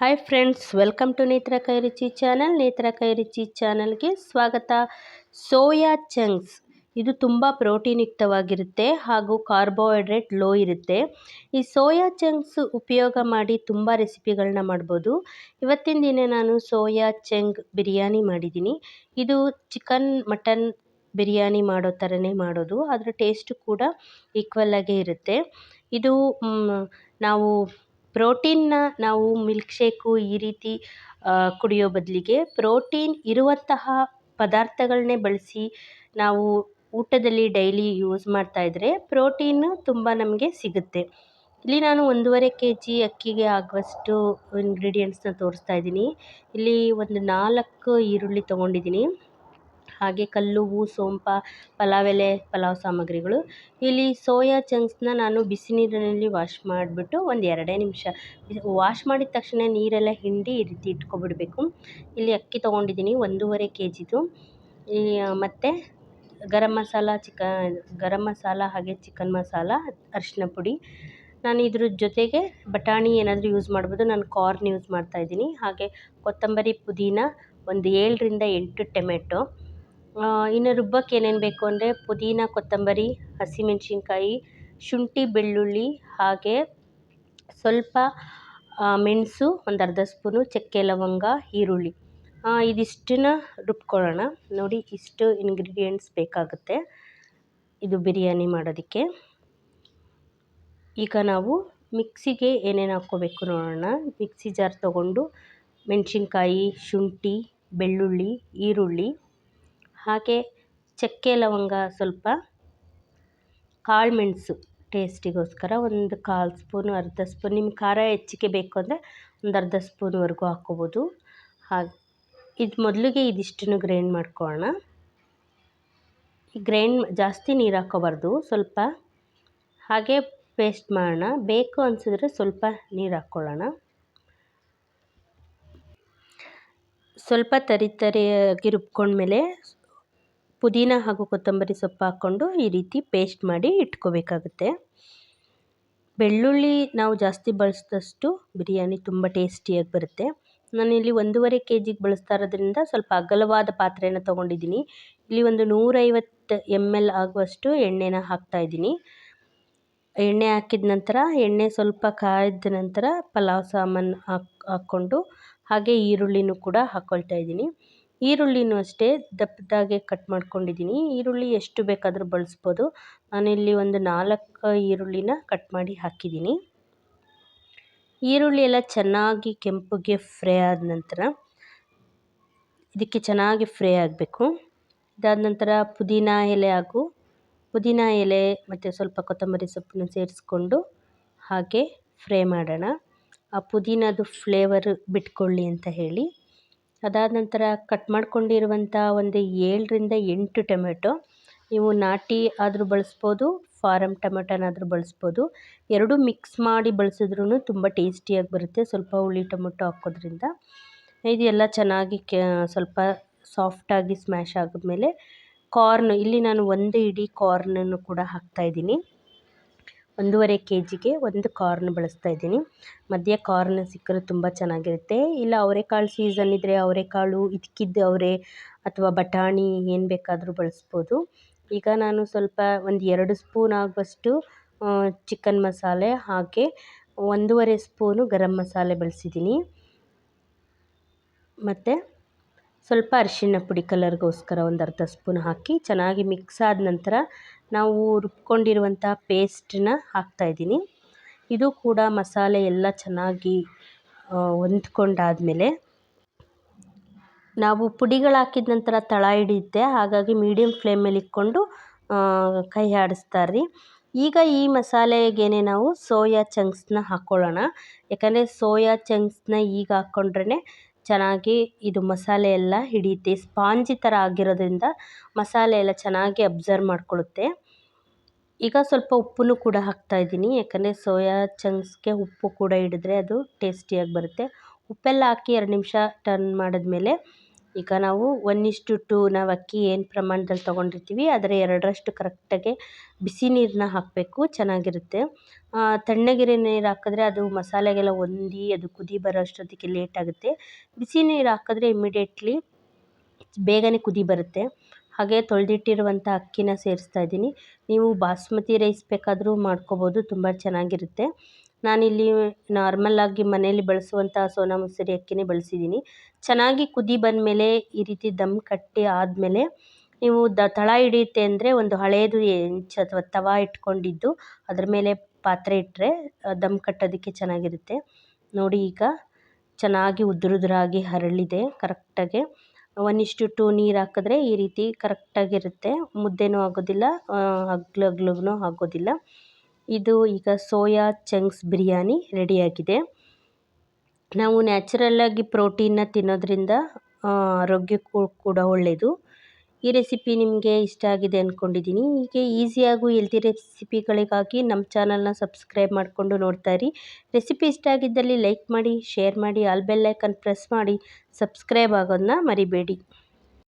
Hi friends welcome to ನೇತ್ರ ಕೈ ರುಚಿ ಚಾನಲ್ ನೇತ್ರ ಕೈ ರುಚಿ ಚಾನಲ್ಗೆ ಸ್ವಾಗತ. ಸೋಯಾ ಚಂಕ್ಸ್ ಇದು ತುಂಬ ಪ್ರೋಟೀನ್ ಯುಕ್ತವಾಗಿರುತ್ತೆ ಹಾಗೂ ಕಾರ್ಬೋಹೈಡ್ರೇಟ್ ಲೋ ಇರುತ್ತೆ. ಈ ಸೋಯಾ ಚಂಕ್ಸ್ ಉಪಯೋಗ ಮಾಡಿ ತುಂಬ ರೆಸಿಪಿಗಳನ್ನ ಮಾಡ್ಬೋದು. ಇವತ್ತಿನ ದಿನ ನಾನು ಸೋಯಾ ಚಂಗ್ ಬಿರಿಯಾನಿ ಮಾಡಿದ್ದೀನಿ. ಇದು ಚಿಕನ್ ಮಟನ್ ಬಿರಿಯಾನಿ ಮಾಡೋ ಥರನೇ ಮಾಡೋದು. ಅದರ ಟೇಸ್ಟು ಕೂಡ ಈಕ್ವಲ್ ಆಗೇ ಇರುತ್ತೆ. ಇದು ನಾವು ಪ್ರೋಟೀನ್ನ ನಾವು ಮಿಲ್ಕ್ ಶೇಕು ಈ ರೀತಿ ಕುಡಿಯೋ ಬದಲಿಗೆ ಪ್ರೋಟೀನ್ ಇರುವಂತಹ ಪದಾರ್ಥಗಳನ್ನೇ ಬಳಸಿ ನಾವು ಊಟದಲ್ಲಿ ಡೈಲಿ ಯೂಸ್ ಮಾಡ್ತಾ ಇದ್ರೆ ಪ್ರೋಟೀನು ತುಂಬ ನಮಗೆ ಸಿಗುತ್ತೆ. ಇಲ್ಲಿ ನಾನು ಒಂದೂವರೆ ಕೆ ಜಿ ಅಕ್ಕಿಗೆ ಆಗುವಷ್ಟು ಇಂಗ್ರೀಡಿಯೆಂಟ್ಸ್ನ ತೋರಿಸ್ತಾ ಇದ್ದೀನಿ. ಇಲ್ಲಿ ಒಂದು ನಾಲ್ಕು ಈರುಳ್ಳಿ ತೊಗೊಂಡಿದ್ದೀನಿ. ಹಾಗೆ ಕಲ್ಲುವು ಸೋಂಪ, ಪಲಾವ್ ಎಲೆ, ಪಲಾವ್ ಸಾಮಗ್ರಿಗಳು. ಇಲ್ಲಿ ಸೋಯಾ ಚಂಕ್ಸ್ನ ನಾನು ಬಿಸಿ ನೀರಿನಲ್ಲಿ ವಾಶ್ ಮಾಡಿಬಿಟ್ಟು ಒಂದು ಎರಡೇ ನಿಮಿಷ, ವಾಶ್ ಮಾಡಿದ ತಕ್ಷಣ ನೀರೆಲ್ಲ ಹಿಂಡಿ ಈ ರೀತಿ ಇಟ್ಕೊಬಿಡಬೇಕು. ಇಲ್ಲಿ ಅಕ್ಕಿ ತೊಗೊಂಡಿದ್ದೀನಿ, ಒಂದೂವರೆ ಕೆ ಜಿದು ಮತ್ತು ಗರಂ ಮಸಾಲ, ಚಿಕ, ಗರಂ ಮಸಾಲ ಹಾಗೆ ಚಿಕನ್ ಮಸಾಲ ಅರಿಶಿನ ಪುಡಿ. ನಾನು ಇದ್ರ ಜೊತೆಗೆ ಬಟಾಣಿ ಏನಾದರೂ ಯೂಸ್ ಮಾಡ್ಬೋದು. ನಾನು ಕಾರ್ನ್ ಯೂಸ್ ಮಾಡ್ತಾ ಇದ್ದೀನಿ. ಹಾಗೆ ಕೊತ್ತಂಬರಿ ಪುದೀನ ಒಂದು ಏಳರಿಂದ ಎಂಟು ಟೆಮೆಟೊ. ಇನ್ನು ರುಬ್ಬಕ್ಕೆ ಏನೇನು ಬೇಕು ಅಂದರೆ ಪುದೀನ, ಕೊತ್ತಂಬರಿ, ಹಸಿಮೆಣಸಿನ್ಕಾಯಿ, ಶುಂಠಿ, ಬೆಳ್ಳುಳ್ಳಿ ಹಾಗೆ ಸ್ವಲ್ಪ ಮೆಣಸು, ಒಂದು ಅರ್ಧ ಸ್ಪೂನು ಚಕ್ಕೆ ಲವಂಗ, ಈರುಳ್ಳಿ. ಇದಿಷ್ಟನ್ನ ರುಬ್ಕೊಳ್ಳೋಣ. ನೋಡಿ ಇಷ್ಟು ಇಂಗ್ರೀಡಿಯೆಂಟ್ಸ್ ಬೇಕಾಗುತ್ತೆ. ಇದು ಬಿರಿಯಾನಿ ಮಾಡೋದಕ್ಕೆ. ಈಗ ನಾವು ಮಿಕ್ಸಿಗೆ ಏನೇನು ಹಾಕ್ಕೋಬೇಕು ನೋಡೋಣ. ಮಿಕ್ಸಿ ಜಾರ್ ತೊಗೊಂಡು ಮೆಣಸಿನ್ಕಾಯಿ, ಶುಂಠಿ, ಬೆಳ್ಳುಳ್ಳಿ, ಈರುಳ್ಳಿ ಹಾಗೆ ಚಕ್ಕೆ ಲವಂಗ ಸ್ವಲ್ಪ, ಕಾಳು ಮೆಣಸು ಟೇಸ್ಟಿಗೋಸ್ಕರ ಒಂದು ಕಾಲು ಸ್ಪೂನು, ಅರ್ಧ ಸ್ಪೂನ್, ನಿಮ್ಗೆ ಖಾರ ಹೆಚ್ಚಿಗೆ ಬೇಕು ಅಂದರೆ ಒಂದು ಅರ್ಧ ಸ್ಪೂನ್ವರೆಗೂ ಹಾಕ್ಕೋಬೋದು. ಹಾಗೆ ಇದು ಮೊದಲಿಗೆ ಇದಿಷ್ಟನ್ನು ಗ್ರೈಂಡ್ ಮಾಡ್ಕೊಳ್ಳೋಣ. ಗ್ರೈಂಡ್ ಜಾಸ್ತಿ ನೀರು ಹಾಕ್ಕೋಬಾರ್ದು, ಸ್ವಲ್ಪ ಹಾಗೆ ಪೇಸ್ಟ್ ಮಾಡೋಣ. ಬೇಕು ಅನಿಸಿದ್ರೆ ಸ್ವಲ್ಪ ನೀರು ಹಾಕ್ಕೊಳ್ಳೋಣ. ಸ್ವಲ್ಪ ತರಿ ತರಿಯಾಗಿ ರುಬ್ಕೊಂಡ್ಮೇಲೆ ಪುದೀನ ಹಾಗೂ ಕೊತ್ತಂಬರಿ ಸೊಪ್ಪು ಹಾಕ್ಕೊಂಡು ಈ ರೀತಿ ಪೇಸ್ಟ್ ಮಾಡಿ ಇಟ್ಕೋಬೇಕಾಗುತ್ತೆ. ಬೆಳ್ಳುಳ್ಳಿ ನಾವು ಜಾಸ್ತಿ ಬಳಸಿದಷ್ಟು ಬಿರಿಯಾನಿ ತುಂಬ ಟೇಸ್ಟಿಯಾಗಿ ಬರುತ್ತೆ. ನಾನಿಲ್ಲಿ ಒಂದೂವರೆ ಕೆ ಜಿಗೆ ಬಳಸ್ತಾ ಇರೋದ್ರಿಂದ ಸ್ವಲ್ಪ ಅಗಲವಾದ ಪಾತ್ರೆಯನ್ನು ತೊಗೊಂಡಿದ್ದೀನಿ. ಇಲ್ಲಿ ಒಂದು ನೂರೈವತ್ತು ಎಂ ಎಲ್ ಆಗುವಷ್ಟು ಎಣ್ಣೆನ ಹಾಕ್ತಾಯಿದ್ದೀನಿ ಎಣ್ಣೆ ಹಾಕಿದ ನಂತರ, ಎಣ್ಣೆ ಸ್ವಲ್ಪ ಕಾಯ್ದ ನಂತರ ಪಲಾವ್ ಸಾಮಾನು ಹಾಕ್, ಹಾಕ್ಕೊಂಡು ಹಾಗೆ ಈರುಳ್ಳಿನೂ ಕೂಡ ಹಾಕ್ಕೊಳ್ತಾ ಇದ್ದೀನಿ. ಈರುಳ್ಳಿನೂ ಅಷ್ಟೇ ದಪ್ಪದಾಗೆ ಕಟ್ ಮಾಡ್ಕೊಂಡಿದ್ದೀನಿ. ಈರುಳ್ಳಿ ಎಷ್ಟು ಬೇಕಾದರೂ ಬಳಸ್ಬೋದು. ನಾನಿಲ್ಲಿ ಒಂದು ನಾಲ್ಕು ಈರುಳ್ಳಿನ ಕಟ್ ಮಾಡಿ ಹಾಕಿದ್ದೀನಿ. ಈರುಳ್ಳಿ ಎಲ್ಲ ಚೆನ್ನಾಗಿ ಕೆಂಪಗೆ ಫ್ರೈ ಆದ ನಂತರ ಇದಕ್ಕೆ ಚೆನ್ನಾಗಿ ಫ್ರೈ ಆಗಬೇಕು. ಇದಾದ ನಂತರ ಪುದೀನ ಎಲೆ ಹಾಗೂ ಪುದೀನ ಎಲೆ ಮತ್ತು ಸ್ವಲ್ಪ ಕೊತ್ತಂಬರಿ ಸೊಪ್ಪನ್ನು ಸೇರಿಸ್ಕೊಂಡು ಹಾಗೆ ಫ್ರೈ ಮಾಡೋಣ. ಆ ಪುದೀನದು ಫ್ಲೇವರ್ ಬಿಟ್ಕೊಳ್ಳಿ ಅಂತ ಹೇಳಿ. ಅದಾದ ನಂತರ ಕಟ್ ಮಾಡ್ಕೊಂಡಿರುವಂಥ ಒಂದು ಏಳರಿಂದ ಎಂಟು ಟೊಮೆಟೊ. ನೀವು ನಾಟಿ ಆದರೂ ಬಳಸ್ಬೋದು ಫಾರಮ್ ಟೊಮೆಟೊನಾದರೂ ಬಳಸ್ಬೋದು. ಎರಡೂ ಮಿಕ್ಸ್ ಮಾಡಿ ಬಳಸಿದ್ರೂ ತುಂಬ ಟೇಸ್ಟಿಯಾಗಿ ಬರುತ್ತೆ ಸ್ವಲ್ಪ ಹುಳಿ ಟೊಮೆಟೊ ಹಾಕೋದ್ರಿಂದ. ಇದೆಲ್ಲ ಚೆನ್ನಾಗಿ ಸ್ವಲ್ಪ ಸಾಫ್ಟಾಗಿ ಸ್ಮ್ಯಾಶ್ ಆಗಿದ್ಮೇಲೆ ಕಾರ್ನ್ ಇಲ್ಲಿ ನಾನು ಒಂದು ಇಡೀ ಕಾರ್ನನ್ನು ಕೂಡ ಹಾಕ್ತಾಯಿದ್ದೀನಿ ಒಂದೂವರೆ ಕೆ ಜಿಗೆ ಒಂದು ಕಾರ್ನ್ ಬಳಸ್ತಾ ಇದ್ದೀನಿ. ಮಧ್ಯ ಕಾರ್ನ್ ಸಿಕ್ಕರೆ ತುಂಬ ಚೆನ್ನಾಗಿರುತ್ತೆ. ಇಲ್ಲ ಅವರೆಕಾಳು ಸೀಸನ್ ಇದ್ದರೆ ಅವರೆಕಾಳು ಇದಕ್ಕಿದ್ದು ಅವರೆ ಅಥವಾ ಬಟಾಣಿ ಏನು ಬೇಕಾದರೂ ಬಳಸ್ಬೋದು. ಈಗ ನಾನು ಸ್ವಲ್ಪ ಒಂದು ಎರಡು ಸ್ಪೂನ್ ಆಗುವಷ್ಟು ಚಿಕನ್ ಮಸಾಲೆ ಹಾಗೆ ಒಂದೂವರೆ ಸ್ಪೂನು ಗರಂ ಮಸಾಲೆ ಬಳಸಿದ್ದೀನಿ. ಮತ್ತು ಸ್ವಲ್ಪ ಅರಿಶಿಣ ಪುಡಿ ಕಲರ್ಗೋಸ್ಕರ ಒಂದು ಅರ್ಧ ಸ್ಪೂನ್ ಹಾಕಿ ಚೆನ್ನಾಗಿ ಮಿಕ್ಸ್ ಆದ ನಂತರ ನಾವು ರುಬ್ಕೊಂಡಿರುವಂಥ ಪೇಸ್ಟನ್ನ ಹಾಕ್ತಾಯಿದ್ದೀನಿ ಇದು ಕೂಡ ಮಸಾಲೆ ಎಲ್ಲ ಚೆನ್ನಾಗಿ ಹೊಂದ್ಕೊಂಡಾದ್ಮೇಲೆ ನಾವು ಪುಡಿಗಳು ಹಾಕಿದ ನಂತರ ತಳ ಹಿಡಿಯುತ್ತೆ. ಹಾಗಾಗಿ ಮೀಡಿಯಮ್ ಫ್ಲೇಮಲ್ಲಿ ಇಟ್ಕೊಂಡು ಕೈ ಆಡಿಸ್ತಾರ್ರಿ ಈಗ ಈ ಮಸಾಲೆಗೇನೆ ನಾವು ಸೋಯಾ ಚಂಕ್ಸ್ನ ಹಾಕ್ಕೊಳ್ಳೋಣ ಯಾಕಂದರೆ ಸೋಯಾ ಚಂಕ್ಸ್ನ ಈಗ ಹಾಕ್ಕೊಂಡ್ರೆ ಚೆನ್ನಾಗಿ ಇದು ಮಸಾಲೆ ಎಲ್ಲ ಹಿಡಿಯುತ್ತೆ. ಸ್ಪಾಂಜಿ ಥರ ಆಗಿರೋದ್ರಿಂದ ಮಸಾಲೆ ಎಲ್ಲ ಚೆನ್ನಾಗಿ ಅಬ್ಸರ್ವ್ ಮಾಡಿಕೊಳ್ಳುತ್ತೆ. ಈಗ ಸ್ವಲ್ಪ ಉಪ್ಪನ್ನು ಕೂಡ ಹಾಕ್ತಾಯಿದ್ದೀನಿ ಯಾಕಂದರೆ ಸೋಯಾ ಚಂಕ್ಸ್ಗೆ ಉಪ್ಪು ಕೂಡ ಹಿಡಿದ್ರೆ ಅದು ಟೇಸ್ಟಿಯಾಗಿ ಬರುತ್ತೆ. ಉಪ್ಪೆಲ್ಲ ಹಾಕಿ ಎರಡು ನಿಮಿಷ ಟರ್ನ್ ಮಾಡಿದ್ಮೇಲೆ ಈಗ ನಾವು ಒನ್ ಇಷ್ಟು ಟು ನಾವು ಅಕ್ಕಿ ಏನು ಪ್ರಮಾಣದಲ್ಲಿ ತೊಗೊಂಡಿರ್ತೀವಿ, ಅದರ ಎರಡರಷ್ಟು ಕರೆಕ್ಟಾಗಿ ಬಿಸಿ ನೀರನ್ನ ಹಾಕಬೇಕು, ಚೆನ್ನಾಗಿರುತ್ತೆ. ತಣ್ಣಗಿರೋ ನೀರು ಹಾಕಿದ್ರೆ ಅದು ಮಸಾಲೆಗೆಲ್ಲ ಹೊಂದಿ ಅದು ಕುದಿ ಬರೋ ಅಷ್ಟೊತ್ತಿಗೆ ಲೇಟ್ ಆಗುತ್ತೆ. ಬಿಸಿ ನೀರು ಹಾಕಿದ್ರೆ ಇಮಿಡಿಯೇಟ್ಲಿ ಬೇಗನೆ ಕುದಿ ಬರುತ್ತೆ. ಹಾಗೆ ತೊಳೆದಿಟ್ಟಿರುವಂಥ ಅಕ್ಕಿನ ಸೇರಿಸ್ತಾ ಇದ್ದೀನಿ. ನೀವು ಬಾಸ್ಮತಿ ರೈಸ್ ಬೇಕಾದರೂ ಮಾಡ್ಕೋಬೋದು, ತುಂಬ ಚೆನ್ನಾಗಿರುತ್ತೆ. ನಾನಿಲ್ಲಿ ನಾರ್ಮಲ್ಲಾಗಿ ಮನೆಯಲ್ಲಿ ಬಳಸುವಂಥ ಸೋನಾ ಮಸೂರಿ ಅಕ್ಕಿನೇ ಬಳಸಿದ್ದೀನಿ. ಚೆನ್ನಾಗಿ ಕುದಿ ಬಂದಮೇಲೆ ಈ ರೀತಿ ದಮ್ ಕಟ್ಟಿ ಆದಮೇಲೆ ನೀವು ದ ತಳ ಹಿಡಿಯುತ್ತೆ ಅಂದರೆ ಒಂದು ಹಳೆಯದು ಹೆಂಚು ಅಥವಾ ತವ ಇಟ್ಕೊಂಡಿದ್ದು, ಅದ್ರ ಮೇಲೆ ಪಾತ್ರೆ ಇಟ್ಟರೆ ದಮ್ ಕಟ್ಟೋದಕ್ಕೆ ಚೆನ್ನಾಗಿರುತ್ತೆ. ನೋಡಿ ಈಗ ಚೆನ್ನಾಗಿ ಉದುರುದುರಾಗಿ ಹರಳಿದೆ ಕರೆಕ್ಟಾಗಿ. ಒನ್ ಇಷ್ಟು ಟು ನೀರು ಹಾಕಿದ್ರೆ ಈ ರೀತಿ ಕರೆಕ್ಟಾಗಿರುತ್ತೆ. ಮುದ್ದೆನೂ ಆಗೋದಿಲ್ಲ ಅಗ್ಲೂ ಆಗೋದಿಲ್ಲ. ಇದು ಈಗ ಸೋಯಾ ಚಂಕ್ಸ್ ಬಿರಿಯಾನಿ ರೆಡಿಯಾಗಿದೆ. ನಾವು ನ್ಯಾಚುರಲ್ಲಾಗಿ ಪ್ರೋಟೀನ್ನ ತಿನ್ನೋದ್ರಿಂದ ಆರೋಗ್ಯಕ್ಕೂ ಕೂಡ ಒಳ್ಳೆಯದು ಈ ರೆಸಿಪಿ ನಿಮಗೆ ಇಷ್ಟ ಆಗಿದೆ ಅಂದ್ಕೊಂಡಿದ್ದೀನಿ ಹೀಗೆ ಈಸಿಯಾಗೂ ಹೆಲ್ತಿ ರೆಸಿಪಿಗಳಿಗಾಗಿ ನಮ್ಮ ಚಾನಲ್ನ ಸಬ್ಸ್ಕ್ರೈಬ್ ಮಾಡಿಕೊಂಡು ನೋಡ್ತಾ ಇರಿ. ರೆಸಿಪಿ ಇಷ್ಟ ಆಗಿದ್ದಲ್ಲಿ ಲೈಕ್ ಮಾಡಿ, ಶೇರ್ ಮಾಡಿ, ಆಲ್ ಬೆಲ್ ಐಕನ್ ಪ್ರೆಸ್ ಮಾಡಿ, ಸಬ್ಸ್ಕ್ರೈಬ್ ಆಗೋದನ್ನ ಮರಿಬೇಡಿ.